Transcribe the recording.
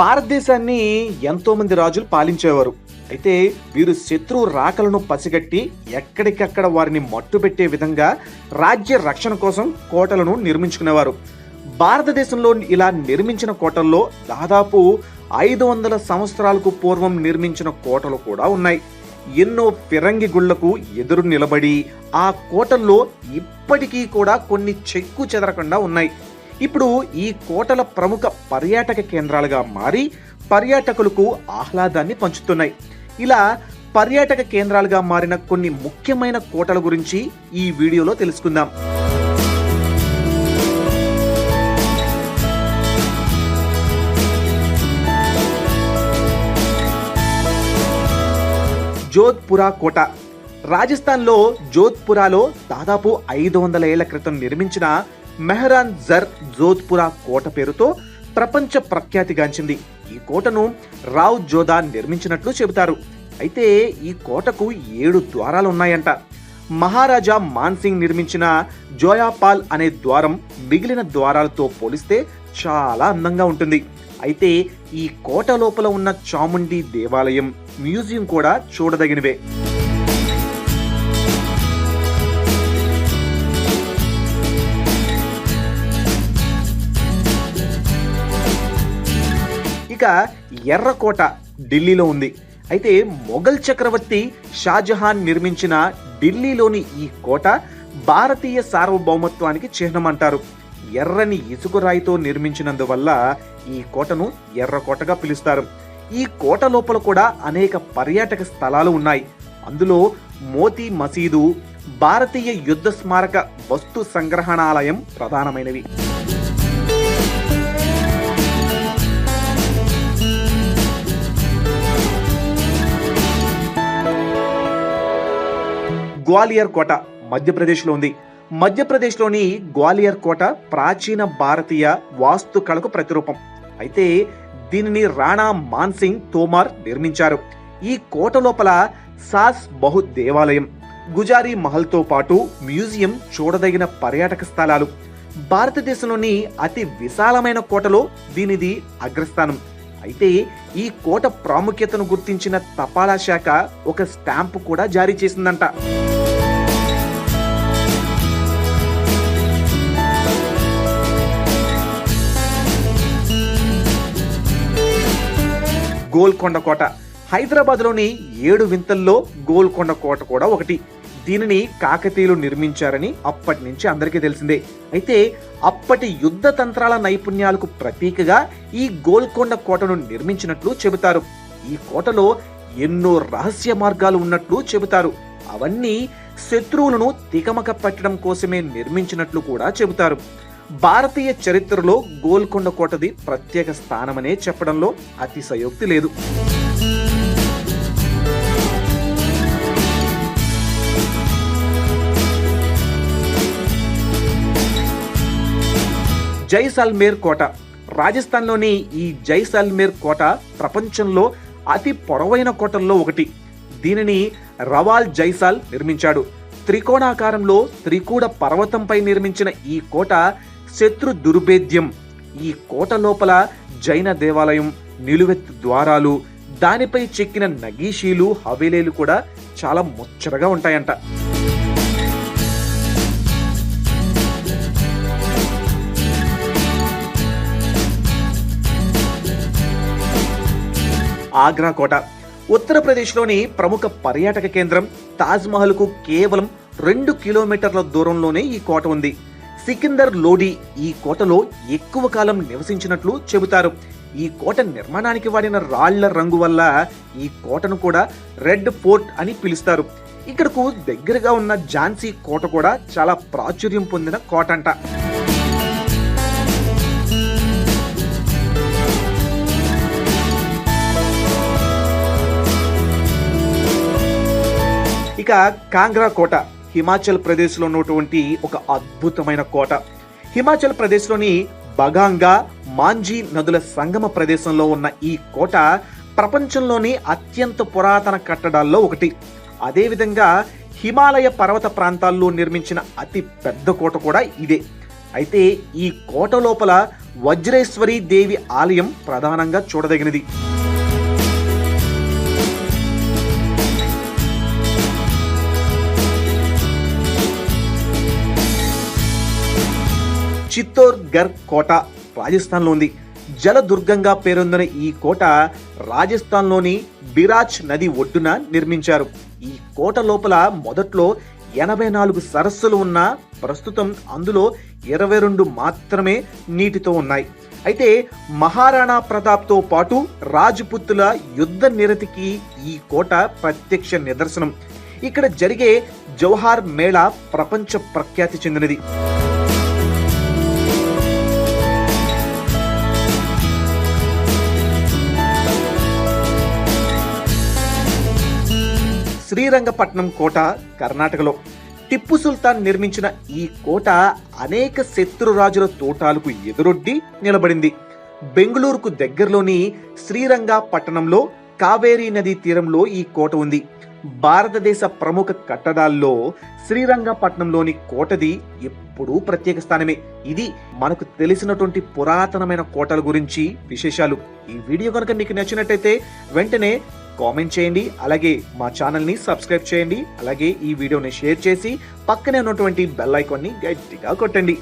భారతదేశాన్ని ఎంతోమంది రాజులు పాలించేవారు. అయితే వీరు శత్రువు రాకలను పసిగట్టి ఎక్కడికక్కడ వారిని మట్టుబెట్టే విధంగా రాజ్య రక్షణ కోసం కోటలను నిర్మించుకునేవారు. భారతదేశంలో ఇలా నిర్మించిన కోటల్లో దాదాపు ఐదు వందల సంవత్సరాలకు పూర్వం నిర్మించిన కోటలు కూడా ఉన్నాయి. ఎన్నో ఫిరంగి గుళ్ళకు ఎదురు నిలబడి ఆ కోటల్లో ఇప్పటికీ కూడా కొన్ని చెక్కు చెదరకుండా ఉన్నాయి. ఇప్పుడు ఈ కోటల ప్రముఖ పర్యాటక కేంద్రాలుగా మారి పర్యాటకులకు ఆహ్లాదాన్ని పంచుతున్నాయి. ఇలా పర్యాటక కేంద్రాలుగా మారిన కొన్ని ముఖ్యమైన కోటల గురించి ఈ వీడియోలో తెలుసుకుందాం. జోధ్పురా కోట. రాజస్థాన్లో జోధ్పురాలో దాదాపు ఐదు వందల ఏళ్ళ క్రితం నిర్మించిన మెహరాన్ జర్ జోధ్పురా కోట పేరుతో ప్రపంచ ప్రఖ్యాతిగాంచింది. ఈ కోటను రావ్ జోదా నిర్మించినట్లు చెబుతారు. అయితే ఈ కోటకు ఏడు ద్వారాలు ఉన్నాయంట మహారాజా మాన్సింగ్ నిర్మించిన జోయాపాల్ అనే ద్వారం మిగిలిన ద్వారాలతో పోలిస్తే చాలా అందంగా ఉంటుంది. అయితే ఈ కోట లోపల ఉన్న చాముండి దేవాలయం మ్యూజియం కూడా చూడదగినవే. ఇక ఎర్రకోట ఢిల్లీలో ఉంది. అయితే మొఘల్ చక్రవర్తి షాజహాన్ నిర్మించిన ఢిల్లీలోని ఈ కోట భారతీయ సార్వభౌమత్వానికి చిహ్నం అంటారు ఎర్రని ఇసుకరాయితో నిర్మించినందువల్ల ఈ కోటను ఎర్రకోటగా పిలుస్తారు. ఈ కోట లోపల కూడా అనేక పర్యాటక స్థలాలు ఉన్నాయి. అందులో మోతీ మసీదు భారతీయ యుద్ధ స్మారక వస్తు సంగ్రహణాలయం ప్రధానమైనవి. గ్వాలియర్ కోట మధ్యప్రదేశ్లో ఉంది. మధ్యప్రదేశ్లోని గ్వాలియర్ కోట ప్రాచీన భారతీయ వాస్తు కళకు ప్రతిరూపం. అయితే దీనిని రాణా మాన్సింగ్ తోమార్ నిర్మించారు. ఈ కోట లోపల సాస్ బహు దేవాలయం గుజారీ మహల్తో పాటు మ్యూజియం చూడదగిన పర్యాటక స్థలాలు. భారతదేశంలోని అతి విశాలమైన కోటలో దీనిది అగ్రస్థానం. అయితే ఈ కోట ప్రాముఖ్యతను గుర్తించిన తపాలా శాఖ ఒక స్టాంపు కూడా జారీ చేసిందంట. గోల్కొండ కోట. హైదరాబాద్లోని ఏడు వింతల్లో గోల్కొండ కోట కూడా ఒకటి. దీనిని కాకతీయులు నిర్మించారని అప్పటి నుంచి అందరికీ తెలిసిందే. అయితే అప్పటి యుద్ధ తంత్రాల నైపుణ్యాలకు ప్రతీకగా ఈ గోల్కొండ కోటను నిర్మించినట్లు చెబుతారు. ఈ కోటలో ఎన్నో రహస్య మార్గాలు ఉన్నట్లు చెబుతారు. అవన్నీ శత్రువులను తికమక పెట్టడం కోసమే నిర్మించినట్లు కూడా చెబుతారు. భారతీయ చరిత్రలో గోల్కొండ కోటది ప్రత్యేక స్థానమనే చెప్పడంలో అతిశయోక్తి లేదు. జైసాల్మేర్ కోట. రాజస్థాన్లోని ఈ జైసాల్మేర్ కోట ప్రపంచంలో అతి పొడవైన కోటల్లో ఒకటి. దీనిని రవాల్ జైసాల్ నిర్మించాడు. త్రికోణాకారంలో త్రికూడ పర్వతంపై నిర్మించిన ఈ కోట శత్రు దుర్భేద్యం ఈ కోట లోపల జైన దేవాలయం నిలువెత్తు ద్వారాలు దానిపై చెక్కిన నగీషీలు హవేలీలు కూడా చాలా ముచ్చటగా ఉంటాయంట. ఆగ్రా కోట ఉత్తరప్రదేశ్లోని ప్రముఖ పర్యాటక కేంద్రం తాజ్మహల్కు కేవలం రెండు కిలోమీటర్ల దూరంలోనే ఈ కోట ఉంది. సికిందర్ లోడి ఈ కోటలో ఎక్కువ కాలం నివసించినట్లు చెబుతారు. ఈ కోట నిర్మాణానికి వాడిన రాళ్ళ రంగు వల్ల ఈ కోటను కూడా రెడ్ ఫోర్ట్ అని పిలుస్తారు. ఇక్కడకు దగ్గరగా ఉన్న ఝాన్సీ కోట కూడా చాలా ప్రాచుర్యం పొందిన కోట అంట ఇక కాంగ్రా కోట. హిమాచల్ ప్రదేశ్లో ఉన్నటువంటి ఒక అద్భుతమైన కోట. హిమాచల్ ప్రదేశ్లోని బగాంగా మాంజీ నదుల సంగమ ప్రదేశంలో ఉన్న ఈ కోట ప్రపంచంలోని అత్యంత పురాతన కట్టడాల్లో ఒకటి. అదేవిధంగా హిమాలయ పర్వత ప్రాంతాల్లో నిర్మించిన అతి పెద్ద కోట కూడా ఇదే. అయితే ఈ కోట లోపల వజ్రేశ్వరి దేవి ఆలయం ప్రధానంగా చూడదగినది. చిత్తోర్ఘర్ కోట రాజస్థాన్లో ఉంది. జలదుర్గంగా పేరొందిన ఈ కోట రాజస్థాన్లోని బిరాజ్ నది ఒడ్డున నిర్మించారు. ఈ కోట లోపల మొదట్లో ఎనభై నాలుగు సరస్సులు ఉన్న ప్రస్తుతం అందులో ఇరవై రెండు మాత్రమే నీటితో ఉన్నాయి. అయితే మహారాణా ప్రతాప్తో పాటు రాజపుత్తుల యుద్ధ నిరతికి ఈ కోట ప్రత్యక్ష నిదర్శనం. ఇక్కడ జరిగే జవహార్ మేళా ప్రపంచ ప్రఖ్యాతి చెందినది. శ్రీరంగపట్నం కోట కర్ణాటకలో. టిప్పు సుల్తాన్ నిర్మించిన ఈ కోట అనేక శత్రురాజుల తోటాలకు ఎదురొడ్డి నిలబడింది. బెంగళూరుకు దగ్గరలోని శ్రీరంగ పట్టణంలో కావేరీ నదీ తీరంలో ఈ కోట ఉంది. భారతదేశ ప్రముఖ కట్టడాల్లో శ్రీరంగపట్నంలోని కోటది ఎప్పుడూ ప్రత్యేక స్థానమే. ఇది మనకు తెలిసినటువంటి పురాతనమైన కోటల గురించి విశేషాలు. ఈ వీడియో కనుక మీకు నచ్చినట్టయితే వెంటనే కామెంట్ చేయండి అలాగే మా ఛానల్ని సబ్స్క్రైబ్ చేయండి అలాగే ఈ వీడియోని షేర్ చేసి పక్కనే ఉన్నటువంటి బెల్ ఐకాన్ని గట్టిగా కొట్టండి.